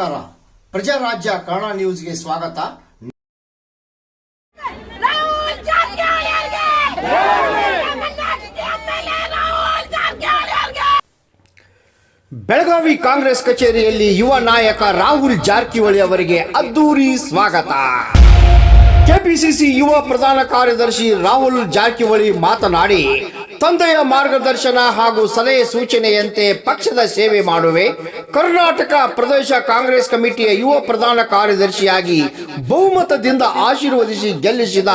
ನಮಸ್ಕಾರ. ಪ್ರಜಾರಾಜ್ಯ ಕನ್ನಡ ನ್ಯೂಸ್ಗೆ ಸ್ವಾಗತ. ಬೆಳಗಾವಿ ಕಾಂಗ್ರೆಸ್ ಕಚೇರಿಯಲ್ಲಿ ಯುವ ನಾಯಕ ರಾಹುಲ್ ಜಾರಕಿಹೊಳಿ ಅವರಿಗೆ ಅದ್ದೂರಿ ಸ್ವಾಗತ. ಕೆಪಿಸಿಸಿ ಯುವ ಪ್ರಧಾನ ಕಾರ್ಯದರ್ಶಿ ರಾಹುಲ್ ಜಾರಕಿಹೊಳಿ ಮಾತನಾಡಿ ತಂದೆಯ ಮಾರ್ಗದರ್ಶನ ಹಾಗೂ ಸಲಹೆ ಸೂಚನೆಯಂತೆ ಪಕ್ಷದ ಸೇವೆ ಮಾಡುವೆ ಕರ್ನಾಟಕ ಪ್ರದೇಶ ಕಾಂಗ್ರೆಸ್ ಕಮಿಟಿಯ ಯುವ ಪ್ರಧಾನ ಕಾರ್ಯದರ್ಶಿಯಾಗಿ ಬಹುಮತದಿಂದ ಆಶೀರ್ವದಿಸಿ ಗೆಲ್ಲಿಸಿದ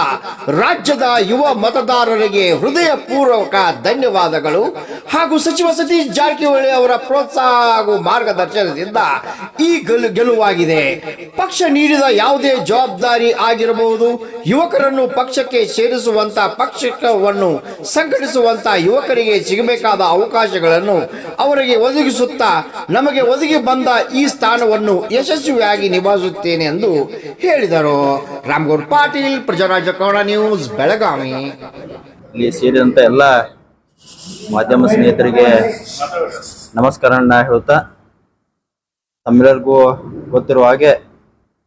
ರಾಜ್ಯದ ಯುವ ಮತದಾರರಿಗೆ ಹೃದಯಪೂರ್ವಕ ಧನ್ಯವಾದಗಳು. ಹಾಗೂ ಸಚಿವ ಸತೀಶ್ ಜಾರಕಿಹೊಳಿ ಅವರ ಪ್ರೋತ್ಸಾಹ ಹಾಗೂ ಮಾರ್ಗದರ್ಶನದಿಂದ ಈ ಗೆಲು, ಗೆಲುವಾಗಿದೆ. ಪಕ್ಷ ನೀಡಿದ ಯಾವುದೇ ಜವಾಬ್ದಾರಿ ಆಗಿರಬಹುದು. ಯುವಕರನ್ನು ಪಕ್ಷಕ್ಕೆ ಸೇರಿಸುವಂತ ಪಕ್ಷವನ್ನು ಸಂಘಟಿಸುವಂತ ಯುವಕರಿಗೆ ಸಿಗಬೇಕಾದ ಅವಕಾಶಗಳನ್ನು ಅವರಿಗೆ ಒದಗಿಸುತ್ತಾ ನಮಗೆ ಒದಗಿ ಬಂದ ಈ ಸ್ಥಾನವನ್ನು ಯಶಸ್ವಿಯಾಗಿ ನಿಭಾಯಿಸುತ್ತೇನೆ ಎಂದು ಹೇಳಿದರು. ರಾಮ್ಗೌಡ್ ಪಾಟೀಲ್ ಪ್ರಜಾರಾಜ ಕನ್ನಡ ನ್ಯೂಸ್, ಬೆಳಗಾವಿ. ಇಲ್ಲಿ ಸೇರಿದಂತ ಎಲ್ಲ ಮಾಧ್ಯಮ ಸ್ನೇಹಿತರಿಗೆ ನಮಸ್ಕಾರನ ಹೇಳ್ತಾ, ತಮ್ಮೆಲ್ಲರಿಗೂ ಗೊತ್ತಿರುವ ಹಾಗೆ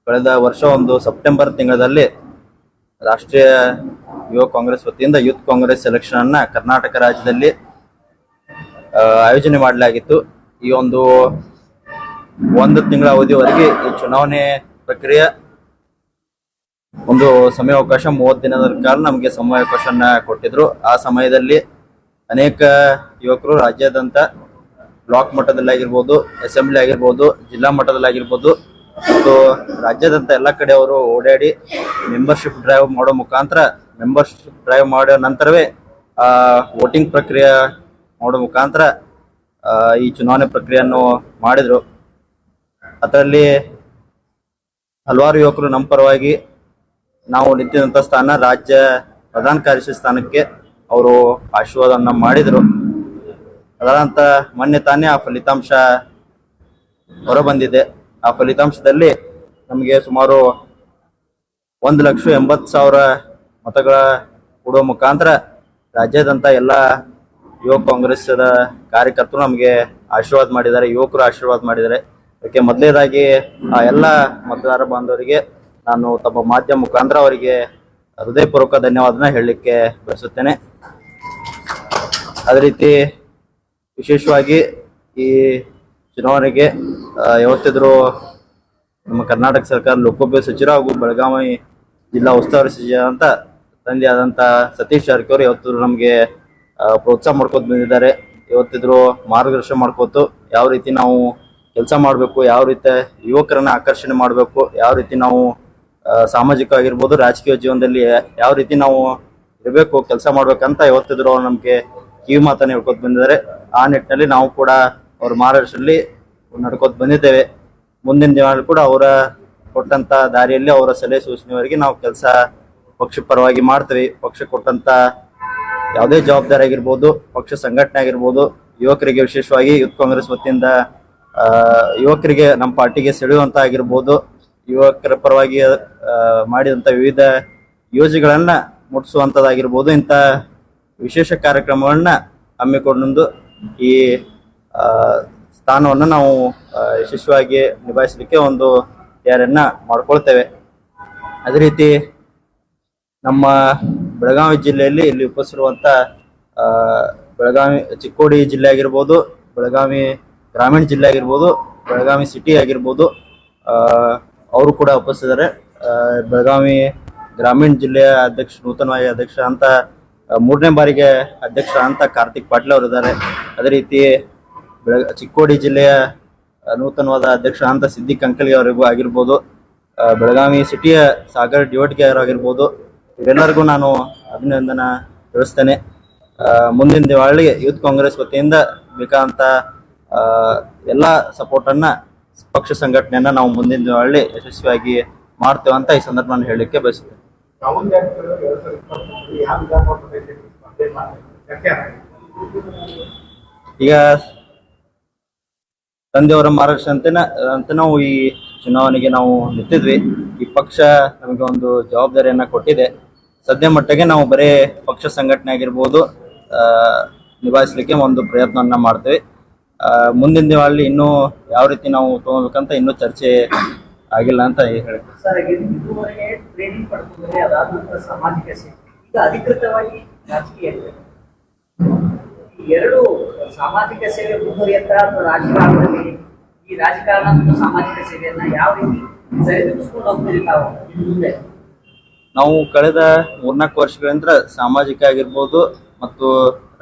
ಕಳೆದ ವರ್ಷ ಒಂದು ಸೆಪ್ಟೆಂಬರ್ ತಿಂಗಳಲ್ಲಿ ರಾಷ್ಟ್ರೀಯ ಯುವ ಕಾಂಗ್ರೆಸ್ ವತಿಯಿಂದ ಯೂತ್ ಕಾಂಗ್ರೆಸ್ ಎಲೆಕ್ಷನ್ ಅನ್ನ ಕರ್ನಾಟಕ ರಾಜ್ಯದಲ್ಲಿ ಆಯೋಜನೆ ಮಾಡಲಾಗಿತ್ತು. ಈ ಒಂದು ಒಂದು ತಿಂಗಳ ಅವಧಿವರೆಗೆ ಈ ಚುನಾವಣೆ ಪ್ರಕ್ರಿಯೆ ಒಂದು ಸಮಯಾವಕಾಶ, ಮೂವತ್ತು ದಿನದ ಕಾಲ ನಮಗೆ ಸಮಯಾವಕಾಶನ ಕೊಟ್ಟಿದ್ರು. ಆ ಸಮಯದಲ್ಲಿ ಅನೇಕ ಯುವಕರು ರಾಜ್ಯಾದ್ಯಂತ ಬ್ಲಾಕ್ ಮಟ್ಟದಲ್ಲಿ ಆಗಿರ್ಬೋದು ಅಸೆಂಬ್ಲಿ ಆಗಿರ್ಬೋದು, ಜಿಲ್ಲಾ ಮಟ್ಟದಲ್ಲಿ ಆಗಿರ್ಬೋದು ಮತ್ತು ರಾಜ್ಯಾದ್ಯಂತ ಎಲ್ಲ ಕಡೆ ಅವರು ಓಡಾಡಿ ಮೆಂಬರ್ಶಿಪ್ ಡ್ರೈವ್ ಮಾಡೋ ಮುಖಾಂತರ, ಮೆಂಬರ್ಶಿಪ್ ಡ್ರೈವ್ ಮಾಡೋ ನಂತರವೇ ಆ ವೋಟಿಂಗ್ ಪ್ರಕ್ರಿಯೆ ಮಾಡೋ ಮುಖಾಂತರ ಈ ಚುನಾವಣೆ ಪ್ರಕ್ರಿಯೆಯನ್ನು ಮಾಡಿದ್ರು. ಅದರಲ್ಲಿ ಹಲವಾರು ಯುವಕರು ನಮ್ಮ ಪರವಾಗಿ ನಾವು ನಿಂತಿದಂಥ ಸ್ಥಾನ ರಾಜ್ಯ ಪ್ರಧಾನ ಕಾರ್ಯದರ್ಶಿ ಸ್ಥಾನಕ್ಕೆ ಅವರು ಆಶೀರ್ವಾದವನ್ನು ಮಾಡಿದರು. ಅದರಂತ ಮೊನ್ನೆ ತಾನೇ ಆ ಫಲಿತಾಂಶ ಹೊರಬಂದಿದೆ. ಆ ಫಲಿತಾಂಶದಲ್ಲಿ ನಮಗೆ ಸುಮಾರು ಒಂದು ಲಕ್ಷ ಎಂಬತ್ತು ಸಾವಿರ ಮತಗಳ ಕೊಡುವ ಮುಖಾಂತರ ರಾಜ್ಯಾದ್ಯಂತ ಎಲ್ಲ ಯುವ ಕಾಂಗ್ರೆಸ್ದ ಕಾರ್ಯಕರ್ತರು ನಮಗೆ ಆಶೀರ್ವಾದ ಮಾಡಿದ್ದಾರೆ, ಯುವಕರು ಆಶೀರ್ವಾದ ಮಾಡಿದ್ದಾರೆ. ಅದಕ್ಕೆ ಮೊದಲನೇದಾಗಿ ಆ ಎಲ್ಲ ಮತದಾರ ಬಾಂಧವರಿಗೆ ನಾನು ತಮ್ಮ ಮಾಧ್ಯಮ ಮುಖಾಂತರ ಅವರಿಗೆ ಹೃದಯಪೂರ್ವಕ ಧನ್ಯವಾದನ ಹೇಳಲಿಕ್ಕೆ ಬಯಸುತ್ತೇನೆ. ಅದೇ ರೀತಿ ವಿಶೇಷವಾಗಿ ಈ ಚುನಾವಣೆಗೆ ಯಾವತ್ತಿದ್ರು ನಮ್ಮ ಕರ್ನಾಟಕ ಸರ್ಕಾರ ಲೋಕೋಪಯೋಗಿ ಸಚಿವರು ಹಾಗೂ ಬೆಳಗಾವಿ ಜಿಲ್ಲಾ ಉಸ್ತುವಾರಿ ಸಚಿವ ಅಂತ ಆದಂತ ಸತೀಶ್ ಜಾರಕಿಹೊಳಿ ಯಾವತ್ತಿದ್ರು ನಮಗೆ ಪ್ರೋತ್ಸಾಹ ಮಾಡ್ಕೊತ ಬಂದಿದ್ದಾರೆ. ಇವತ್ತಿದ್ರು ಮಾರ್ಗದರ್ಶನ ಮಾಡ್ಕೊತು ಯಾವ ರೀತಿ ನಾವು ಕೆಲಸ ಮಾಡಬೇಕು, ಯಾವ ರೀತಿ ಯುವಕರನ್ನ ಆಕರ್ಷಣೆ ಮಾಡಬೇಕು, ಯಾವ ರೀತಿ ನಾವು ಸಾಮಾಜಿಕ ಆಗಿರ್ಬೋದು ರಾಜಕೀಯ ಜೀವನದಲ್ಲಿ ಯಾವ ರೀತಿ ನಾವು ಇರಬೇಕು, ಕೆಲಸ ಮಾಡ್ಬೇಕಂತ ಇವತ್ತಿದ್ರು ಅವ್ರು ನಮಗೆ ಕಿವಿ ಮಾತನ್ನ ಹೇಳ್ಕೊತ ಬಂದಿದ್ದಾರೆ. ಆ ನಿಟ್ಟಿನಲ್ಲಿ ನಾವು ಕೂಡ ಅವ್ರ ಮಾರ್ಗದರ್ಶನದಲ್ಲಿ ನಡ್ಕೋತ ಬಂದಿದ್ದೇವೆ. ಮುಂದಿನ ದಿನಗಳಲ್ಲಿ ಕೂಡ ಅವರ ಕೊಟ್ಟಂತ ದಾರಿಯಲ್ಲಿ ಅವರ ಸಲಹೆ ಸೂಚನೆವರೆಗೆ ನಾವು ಕೆಲಸ ಪಕ್ಷ ಪರವಾಗಿ ಮಾಡ್ತೀವಿ. ಪಕ್ಷ ಕೊಟ್ಟಂತ ಯಾವುದೇ ಜವಾಬ್ದಾರಿ ಆಗಿರ್ಬೋದು ಪಕ್ಷ ಸಂಘಟನೆ ಆಗಿರ್ಬೋದು ಯುವಕರಿಗೆ ವಿಶೇಷವಾಗಿ ಯೂತ್ ಕಾಂಗ್ರೆಸ್ ವತಿಯಿಂದ ಯುವಕರಿಗೆ ನಮ್ಮ ಪಾರ್ಟಿಗೆ ಸೆಳೆಯುವಂತ ಆಗಿರ್ಬೋದು ಯುವಕರ ಪರವಾಗಿ ಮಾಡಿದಂತ ವಿವಿಧ ಯೋಜನೆಗಳನ್ನ ಮುಟ್ಟಿಸುವಂತದ್ದಾಗಿರ್ಬೋದು ಇಂಥ ವಿಶೇಷ ಕಾರ್ಯಕ್ರಮಗಳನ್ನ ಹಮ್ಮಿಕೊಂಡು ಈ ಸ್ಥಾನವನ್ನು ನಾವು ಯಶಸ್ವಿಯಾಗಿ ನಿಭಾಯಿಸಲಿಕ್ಕೆ ಒಂದು ತಯಾರಿಯನ್ನ ಮಾಡ್ಕೊಳ್ತೇವೆ. ಅದೇ ರೀತಿ ನಮ್ಮ ಬೆಳಗಾವಿ ಜಿಲ್ಲೆಯಲ್ಲಿ ಇಲ್ಲಿ ಉಪಸ್ಥಿರುವಂತ ಬೆಳಗಾವಿ ಚಿಕ್ಕೋಡಿ ಜಿಲ್ಲೆ ಆಗಿರ್ಬೋದು ಬೆಳಗಾವಿ ಗ್ರಾಮೀಣ ಜಿಲ್ಲೆ ಆಗಿರ್ಬೋದು ಬೆಳಗಾವಿ ಸಿಟಿ ಆಗಿರ್ಬೋದು ಅವರು ಕೂಡ ಉಪಸ್ಥಿತಿದ್ದಾರೆ ಆ, ಬೆಳಗಾವಿ ಗ್ರಾಮೀಣ ಜಿಲ್ಲೆಯ ಅಧ್ಯಕ್ಷ ನೂತನವಾಗಿ ಅಧ್ಯಕ್ಷ ಅಂತ ಮೂರನೇ ಬಾರಿಗೆ ಅಧ್ಯಕ್ಷ ಅಂತ ಕಾರ್ತಿಕ್ ಪಾಟೀಲ್ ಅವರು ಇದ್ದಾರೆ. ಅದೇ ರೀತಿ ಬೆಳಗ ಚಿಕ್ಕೋಡಿ ಜಿಲ್ಲೆಯ ನೂತನವಾದ ಅಧ್ಯಕ್ಷ ಅಂತ ಸಿದ್ದಿಕ್ ಅಂಕಲ್ಗೆ ಅವರಿಗೂ ಆಗಿರ್ಬೋದು ಬೆಳಗಾವಿ ಸಿಟಿಯ ಸಾಗರ್ ಡಿವಟ್ಗೆ ಅವರಾಗಿರ್ಬೋದು ಇವರೆಲ್ಲರಿಗೂ ನಾನು ಅಭಿನಂದನ ತಿಳಿಸ್ತೇನೆ. ಮುಂದಿನ ದಿವಾಳಿಗೆ ಯೂತ್ ಕಾಂಗ್ರೆಸ್ ವತಿಯಿಂದ ಬೇಕಾದಂತ ಎಲ್ಲ ಸಪೋರ್ಟನ್ನು ಪಕ್ಷ ಸಂಘಟನೆಯನ್ನ ನಾವು ಮುಂದಿನ ದಿವಾಳಿ ಯಶಸ್ವಿಯಾಗಿ ಮಾಡ್ತೇವೆ ಅಂತ ಈ ಸಂದರ್ಭ ನಾನು ಹೇಳಲಿಕ್ಕೆ ಬಯಸ್ತೇನೆ ಈಗ ತಂದೆಯವರ ಮಾರ್ಗದರ್ಶನ ಅಂತ ನಾವು ಈ ಚುನಾವಣೆಗೆ ನಾವು ನಿಂತಿದ್ವಿ. ಈ ಪಕ್ಷ ನಮಗೆ ಒಂದು ಜವಾಬ್ದಾರಿಯನ್ನ ಕೊಟ್ಟಿದೆ. ಸದ್ಯ ಮಟ್ಟಿಗೆ ನಾವು ಬರೀ ಪಕ್ಷ ಸಂಘಟನೆ ಆಗಿರ್ಬೋದು ನಿಭಾಯಿಸ್ಲಿಕ್ಕೆ ಒಂದು ಪ್ರಯತ್ನವನ್ನ ಮಾಡ್ತೀವಿ. ಮುಂದಿನ ದಿನಗಳಲ್ಲಿ ಇನ್ನೂ ಯಾವ ರೀತಿ ನಾವು ತಗೋಬೇಕಂತ ಇನ್ನೂ ಚರ್ಚೆ ಆಗಿಲ್ಲ ಅಂತ ಹೇಳಿ. ಅಧಿಕೃತವಾಗಿ ರಾಜಕೀಯ ಸಾಮಾಜಿಕ ಸೇವೆ ಮುಂದುವರಿಯತ್ತ ಅಥವಾ ಈ ರಾಜಕಾರಣ ಮತ್ತು ಸಾಮಾಜಿಕ ಸೇವೆಯನ್ನ ಯಾವ ರೀತಿ ಸರಿದೂಗಿಸ್ಕೊಂಡು ಹೋಗ್ತೀರಿ ತಾವು? ಮುಂದೆ? ನಾವು ಕಳೆದ ಮೂರ್ನಾಲ್ಕು ವರ್ಷಗಳಿಂದ ಸಾಮಾಜಿಕ ಆಗಿರ್ಬೋದು ಮತ್ತು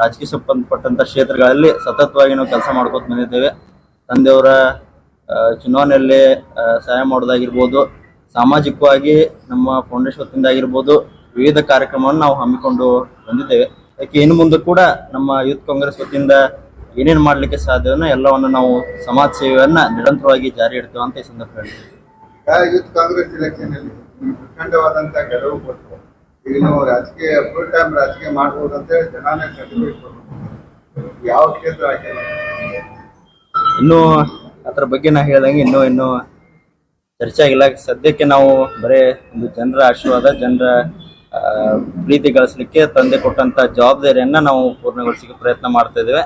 ರಾಜಕೀಯ ಸಂಬಂಧಪಟ್ಟಂತ ಕ್ಷೇತ್ರಗಳಲ್ಲಿ ಸತತವಾಗಿ ನಾವು ಕೆಲಸ ಮಾಡ್ಕೊತ ಬಂದಿದ್ದೇವೆ. ತಂದೆಯವರ ಚುನಾವಣೆಯಲ್ಲಿ ಸಹಾಯ ಮಾಡೋದಾಗಿರ್ಬೋದು, ಸಾಮಾಜಿಕವಾಗಿ ನಮ್ಮ ಫೌಂಡೇಶನ್ ವತಿಯಿಂದ ಆಗಿರ್ಬೋದು, ವಿವಿಧ ಕಾರ್ಯಕ್ರಮವನ್ನು ನಾವು ಹಮ್ಮಿಕೊಂಡು ಬಂದಿದ್ದೇವೆ. ಅದಕ್ಕೆ ಇನ್ನು ಮುಂದೆ ಕೂಡ ನಮ್ಮ ಯೂತ್ ಕಾಂಗ್ರೆಸ್ ವತಿಯಿಂದ ಏನೇನು ಮಾಡಲಿಕ್ಕೆ ಸಾಧ್ಯವನ್ನ ಎಲ್ಲವನ್ನು ನಾವು ಸಮಾಜ ಸೇವೆಯನ್ನ ನಿರಂತರವಾಗಿ ಜಾರಿ ಇಡ್ತೇವೆ ಅಂತ ಈ ಸಂದರ್ಭ ಹೇಳ್ತೀವಿ ಯೂತ್ ಕಾಂಗ್ರೆಸ್ ಇಲೆಕ್ಷನ್ ಅಲ್ಲಿ ನಿಮ್ಗೆ ಪ್ರಚಂಡವಾದಂತ ಗೆಲುವು ಕೊಟ್ಟು ಈಗ ನಾವು ರಾಜಕೀಯ ಫುಲ್ ಟೈಮ್ ರಾಜಕೀಯ ಮಾಡ್ಬೋದು ಅಂತ ಹೇಳಿ ಜನಾನೇ ಸರ್ಟಿಫಿಕೇಟ್ ಯಾವ ಕ್ಷೇತ್ರ ಇನ್ನೂ ಅದ್ರ ಬಗ್ಗೆ ನಾ ಹೇಳ್ದಂಗೆ ಇನ್ನೂ ಇನ್ನೂ ಚರ್ಚೆ ಆಗಿಲ್ಲ. ಸದ್ಯಕ್ಕೆ ನಾವು ಬರೇ ಒಂದು ಜನರ ಆಶೀರ್ವಾದ, ಜನರ ಪ್ರೀತಿ ಗಳಿಸ್ಲಿಕ್ಕೆ ತಂದೆ ಕೊಟ್ಟಂತ ಜವಾಬ್ದಾರಿಯನ್ನ ನಾವು ಪೂರ್ಣಗೊಳಿಸಲಿಕ್ಕೆ ಪ್ರಯತ್ನ ಮಾಡ್ತಾ ಇದ್ದೇವೆ.